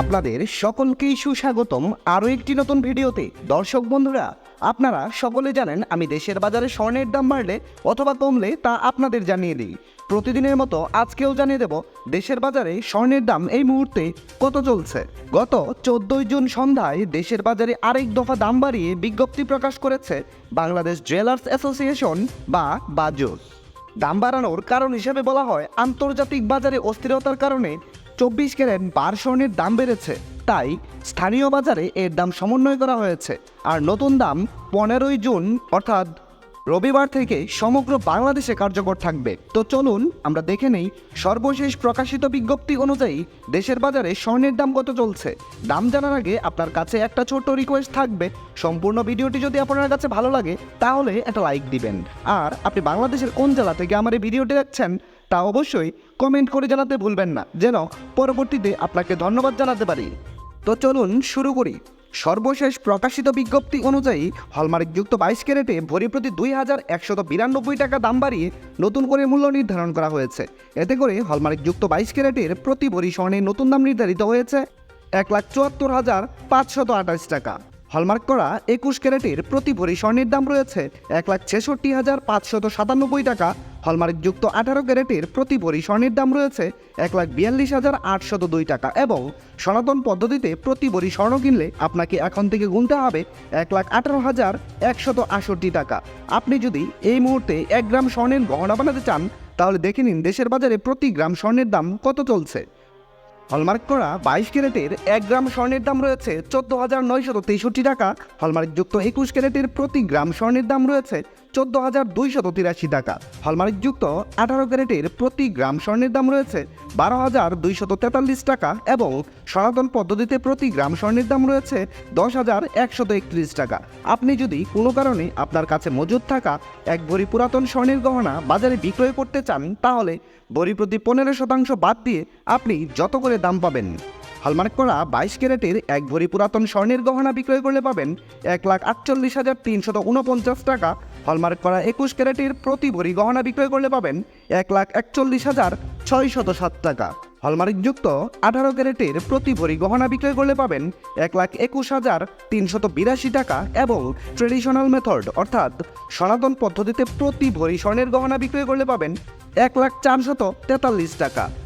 আপনাদের সকলকেই সুস্বাগতম আরও একটি নতুন ভিডিওতে। দর্শক বন্ধুরা, আপনারা সকলে জানেন আমি দেশের বাজারে স্বর্ণের দাম বাড়লে অথবা কমলে তা আপনাদের জানিয়ে দিই। প্রতিদিনের মতো আজকেও জানিয়ে দেব, দেশের বাজারে স্বর্ণের দাম এই মুহূর্তে কত চলছে? গত চোদ্দই জুন সন্ধ্যায় দেশের বাজারে আরেক দফা দাম বাড়িয়ে বিজ্ঞপ্তি প্রকাশ করেছে বাংলাদেশ জুয়েলার্স অ্যাসোসিয়েশন বা বাজুস। দাম বাড়ানোর কারণ হিসেবে বলা হয়, আন্তর্জাতিক বাজারে অস্থিরতার কারণে চব্বিশ ক্যারেট বার স্বর্ণের দাম বেড়েছে। তাই স্থানীয় বাজারে এর দাম সমন্বয় করা হয়েছে। আর নতুন দাম পনেরোই জুন, অর্থাৎ রবিবার থেকে সমগ্র বাংলাদেশে কার্যকর থাকবে। তো চলুন, আমরা দেখে নেই সর্বশেষ প্রকাশিত বিজ্ঞপ্তি অনুযায়ী দেশের বাজারে স্বর্ণের দাম কত চলছে। দাম জানার আগে আপনার কাছে একটা ছোট্ট রিকোয়েস্ট থাকবে। সম্পূর্ণ ভিডিওটি যদি আপনার কাছে ভালো লাগে, তাহলে একটা লাইক দিবেন। আর আপনি বাংলাদেশের কোন জেলা থেকে আমার এই ভিডিওটি দেখছেন, তা অবশ্যই কমেন্ট করে জানাতে ভুলবেন না। যেন পরবর্তীতে আপনাকে ধন্যবাদ জানাতে পারি। তো চলুন শুরু করি। সর্বশেষ প্রকাশিত বিজ্ঞপ্তি অনুযায়ী হলমার্কযুক্ত বাইশ ক্যারেটে ভরি প্রতি দুই হাজার একশত বিরানব্বই টাকা দাম বাড়িয়ে নতুন করে মূল্য নির্ধারণ করা হয়েছে। এতে করে হলমার্কযুক্ত বাইশ ক্যারেটের প্রতি ভরি স্বর্ণের নতুন দাম নির্ধারিত হয়েছে এক লাখ চুয়াত্তর হাজার পাঁচশত আঠাশ টাকা। হলমার্ক করা একুশ ক্যারেটের প্রতি ভরি স্বর্ণের দাম রয়েছে এক লাখ ছেষট্টি হাজার পাঁচশত সাতানব্বই টাকা হলমার্কযুক্ত আঠারো ক্যারেটের প্রতি ভরি স্বর্ণের দাম রয়েছে এক লাখ বিয়াল্লিশ হাজার আটশত দুই টাকা এবং সনাতন পদ্ধতিতে প্রতি ভরি স্বর্ণ কিনলে আপনাকে এখন থেকে গুনতে হবে এক লাখ আঠারো হাজার একশত আষট্টি টাকা। আপনি যদি এই মুহূর্তে এক গ্রাম স্বর্ণের গহনা বানাতে চান, তাহলে দেখে নিন দেশের বাজারে প্রতি গ্রাম স্বর্ণের দাম কত চলছে। হলমার্ক করা বাইশ ক্যারেটের এক গ্রাম স্বর্ণের দাম রয়েছে চোদ্দ হাজার নয়শত তেষট্টি টাকা। হলমার্কযুক্ত একুশ ক্যারেটের প্রতি গ্রাম স্বর্ণের দাম রয়েছে চোদ্দ হাজার দুইশত তিরাশি টাকা। হলমার্কযুক্ত আঠারো ক্যারেটের প্রতি গ্রাম স্বর্ণের দাম রয়েছে বারো হাজার দুইশত তেতাল্লিশ টাকা এবং সনাতন পদ্ধতিতে প্রতি গ্রাম স্বর্ণের দাম রয়েছে দশ হাজার একশত একত্রিশ টাকা। আপনি যদি কোনো কারণে আপনার কাছে মজুদ থাকা এক ভরি পুরাতন স্বর্ণের গহনা বাজারে বিক্রয় করতে চান, তাহলে ভরি প্রতি পনেরো শতাংশ বাদ দিয়ে আপনি যত করে দাম পাবেন। হলমার্ক করা বাইশ ক্যারেটের এক ভরি পুরাতন স্বর্ণের গহনা বিক্রয় করলে পাবেন এক লাখ আটচল্লিশ হাজার তিনশত উনপঞ্চাশ টাকা। হলমার্ক করা একুশ ক্যারেটের প্রতি ভরি গহনা বিক্রয় করলে পাবেন এক লাখ একচল্লিশ হাজার ছয়শত সাত টাকা। হলমার্কযুক্ত আঠারো ক্যারেটের প্রতি ভরি গহনা বিক্রয় করলে পাবেন এক লাখ একুশ হাজার তিনশত বিরাশি টাকা এবং ট্রেডিশনাল মেথড, অর্থাৎ সনাতন পদ্ধতিতে প্রতি ভরি স্বর্ণের গহনা বিক্রয় করলে পাবেন এক লাখ চারশত তেতাল্লিশ টাকা।